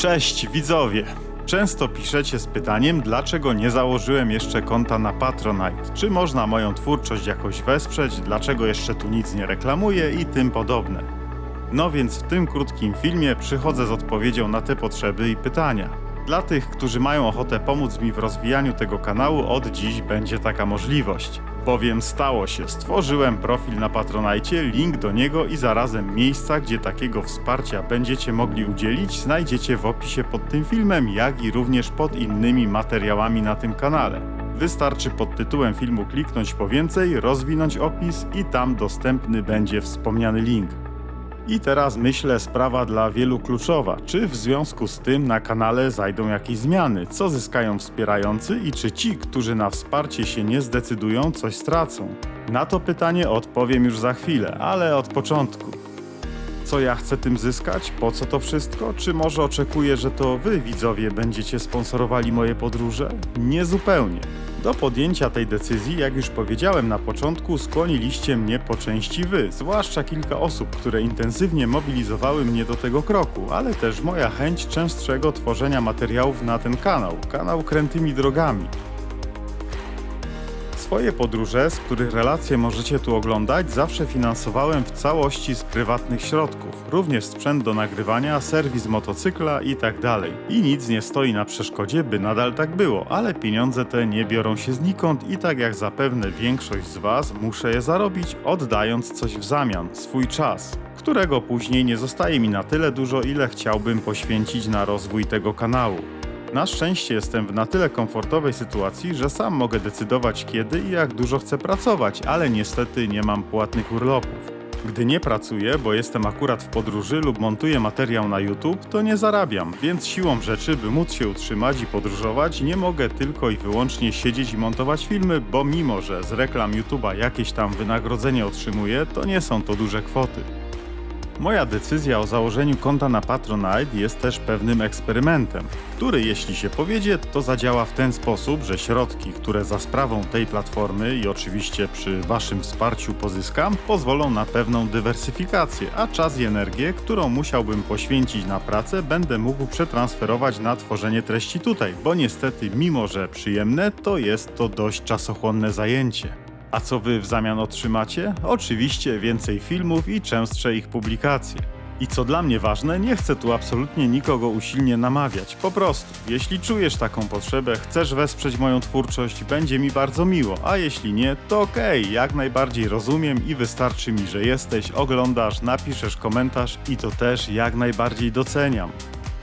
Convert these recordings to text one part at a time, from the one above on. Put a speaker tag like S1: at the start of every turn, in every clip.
S1: Cześć widzowie! Często piszecie z pytaniem, dlaczego nie założyłem jeszcze konta na Patronite. Czy można moją twórczość jakoś wesprzeć, dlaczego jeszcze tu nic nie reklamuję i tym podobne. No więc w tym krótkim filmie przychodzę z odpowiedzią na te potrzeby i pytania. Dla tych, którzy mają ochotę pomóc mi w rozwijaniu tego kanału, od dziś będzie taka możliwość. Bowiem stało się, stworzyłem profil na Patronite, link do niego i zarazem miejsca, gdzie takiego wsparcia będziecie mogli udzielić, znajdziecie w opisie pod tym filmem, jak i również pod innymi materiałami na tym kanale. Wystarczy pod tytułem filmu kliknąć po więcej, rozwinąć opis i tam dostępny będzie wspomniany link. I teraz myślę sprawa dla wielu kluczowa. Czy w związku z tym na kanale zajdą jakieś zmiany? Co zyskają wspierający i czy ci, którzy na wsparcie się nie zdecydują, coś stracą? Na to pytanie odpowiem już za chwilę, ale od początku. Co ja chcę tym zyskać? Po co to wszystko? Czy może oczekuję, że to wy, widzowie, będziecie sponsorowali moje podróże? Nie zupełnie. Do podjęcia tej decyzji, jak już powiedziałem na początku, skłoniliście mnie po części wy, zwłaszcza kilka osób, które intensywnie mobilizowały mnie do tego kroku, ale też moja chęć częstszego tworzenia materiałów na ten kanał, kanał Krętymi Drogami. Swoje podróże, z których relacje możecie tu oglądać, zawsze finansowałem w całości z prywatnych środków. Również sprzęt do nagrywania, serwis motocykla i tak. I nic nie stoi na przeszkodzie, by nadal tak było, ale pieniądze te nie biorą się znikąd i tak jak zapewne większość z Was, muszę je zarobić, oddając coś w zamian, swój czas. Którego później nie zostaje mi na tyle dużo, ile chciałbym poświęcić na rozwój tego kanału. Na szczęście jestem w na tyle komfortowej sytuacji, że sam mogę decydować kiedy i jak dużo chcę pracować, ale niestety nie mam płatnych urlopów. Gdy nie pracuję, bo jestem akurat w podróży lub montuję materiał na YouTube, to nie zarabiam, więc siłą rzeczy, by móc się utrzymać i podróżować, nie mogę tylko i wyłącznie siedzieć i montować filmy, bo mimo, że z reklam YouTube'a jakieś tam wynagrodzenie otrzymuję, to nie są to duże kwoty. Moja decyzja o założeniu konta na Patronite jest też pewnym eksperymentem, który jeśli się powiedzie, to zadziała w ten sposób, że środki, które za sprawą tej platformy i oczywiście przy Waszym wsparciu pozyskam, pozwolą na pewną dywersyfikację, a czas i energię, którą musiałbym poświęcić na pracę, będę mógł przetransferować na tworzenie treści tutaj, bo niestety, mimo że przyjemne, to jest to dość czasochłonne zajęcie. A co wy w zamian otrzymacie? Oczywiście więcej filmów i częstsze ich publikacje. I co dla mnie ważne, nie chcę tu absolutnie nikogo usilnie namawiać. Po prostu, jeśli czujesz taką potrzebę, chcesz wesprzeć moją twórczość, będzie mi bardzo miło, a jeśli nie, to okej, jak najbardziej rozumiem i wystarczy mi, że jesteś, oglądasz, napiszesz komentarz i to też jak najbardziej doceniam.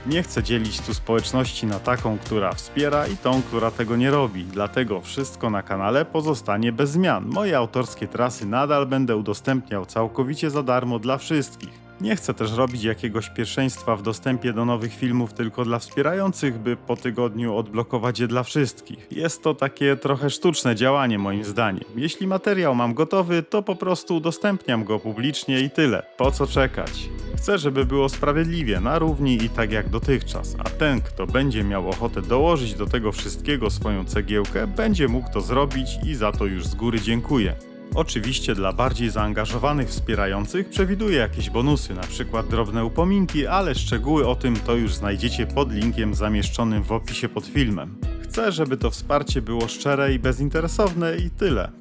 S1: Nie chcę dzielić tu społeczności na taką, która wspiera i tą, która tego nie robi. Dlatego wszystko na kanale pozostanie bez zmian. Moje autorskie trasy nadal będę udostępniał całkowicie za darmo dla wszystkich. Nie chcę też robić jakiegoś pierwszeństwa w dostępie do nowych filmów tylko dla wspierających, by po tygodniu odblokować je dla wszystkich. Jest to takie trochę sztuczne działanie moim zdaniem. Jeśli materiał mam gotowy, to po prostu udostępniam go publicznie i tyle. Po co czekać? Chcę, żeby było sprawiedliwie, na równi i tak jak dotychczas, a ten, kto będzie miał ochotę dołożyć do tego wszystkiego swoją cegiełkę, będzie mógł to zrobić i za to już z góry dziękuję. Oczywiście dla bardziej zaangażowanych wspierających przewiduję jakieś bonusy, przykład drobne upominki, ale szczegóły o tym to już znajdziecie pod linkiem zamieszczonym w opisie pod filmem. Chcę, żeby to wsparcie było szczere i bezinteresowne i tyle.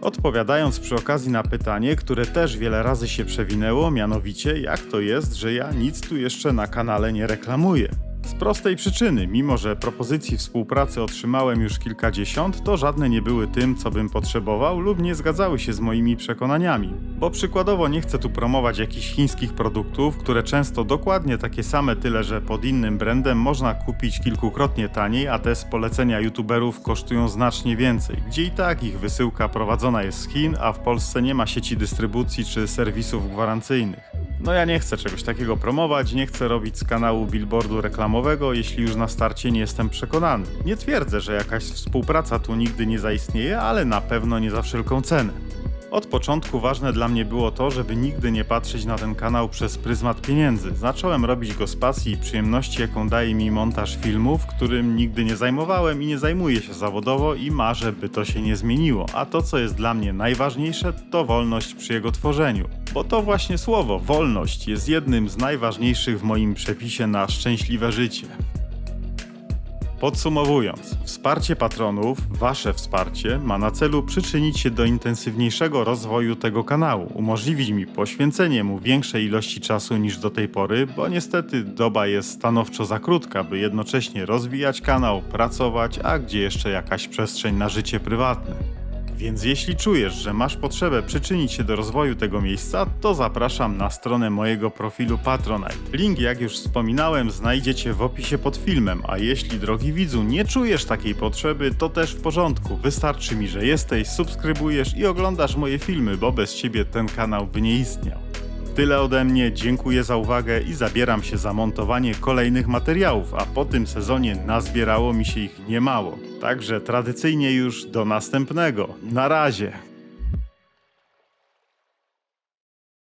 S1: Odpowiadając przy okazji na pytanie, które też wiele razy się przewinęło, mianowicie jak to jest, że ja nic tu jeszcze na kanale nie reklamuję. Prostej przyczyny, mimo że propozycji współpracy otrzymałem już kilkadziesiąt, to żadne nie były tym, co bym potrzebował lub nie zgadzały się z moimi przekonaniami. Bo przykładowo nie chcę tu promować jakichś chińskich produktów, które często dokładnie takie same, tyle że pod innym brandem można kupić kilkukrotnie taniej, a te z polecenia youtuberów kosztują znacznie więcej, gdzie i tak ich wysyłka prowadzona jest z Chin, a w Polsce nie ma sieci dystrybucji czy serwisów gwarancyjnych. No ja nie chcę czegoś takiego promować, nie chcę robić z kanału billboardu reklamowego, jeśli już na starcie nie jestem przekonany. Nie twierdzę, że jakaś współpraca tu nigdy nie zaistnieje, ale na pewno nie za wszelką cenę. Od początku ważne dla mnie było to, żeby nigdy nie patrzeć na ten kanał przez pryzmat pieniędzy. Zacząłem robić go z pasji i przyjemności, jaką daje mi montaż filmów, którym nigdy nie zajmowałem i nie zajmuję się zawodowo i marzę, by to się nie zmieniło. A to, co jest dla mnie najważniejsze, to wolność przy jego tworzeniu. Bo to właśnie słowo wolność jest jednym z najważniejszych w moim przepisie na szczęśliwe życie. Podsumowując, wsparcie patronów, wasze wsparcie, ma na celu przyczynić się do intensywniejszego rozwoju tego kanału, umożliwić mi poświęcenie mu większej ilości czasu niż do tej pory, bo niestety doba jest stanowczo za krótka, by jednocześnie rozwijać kanał, pracować, a gdzie jeszcze jakaś przestrzeń na życie prywatne. Więc jeśli czujesz, że masz potrzebę przyczynić się do rozwoju tego miejsca, to zapraszam na stronę mojego profilu Patronite. Link, jak już wspominałem, znajdziecie w opisie pod filmem, a jeśli, drogi widzu, nie czujesz takiej potrzeby, to też w porządku. Wystarczy mi, że jesteś, subskrybujesz i oglądasz moje filmy, bo bez ciebie ten kanał by nie istniał. Tyle ode mnie, dziękuję za uwagę i zabieram się za montowanie kolejnych materiałów, a po tym sezonie nazbierało mi się ich niemało. Także tradycyjnie już do następnego. Na razie.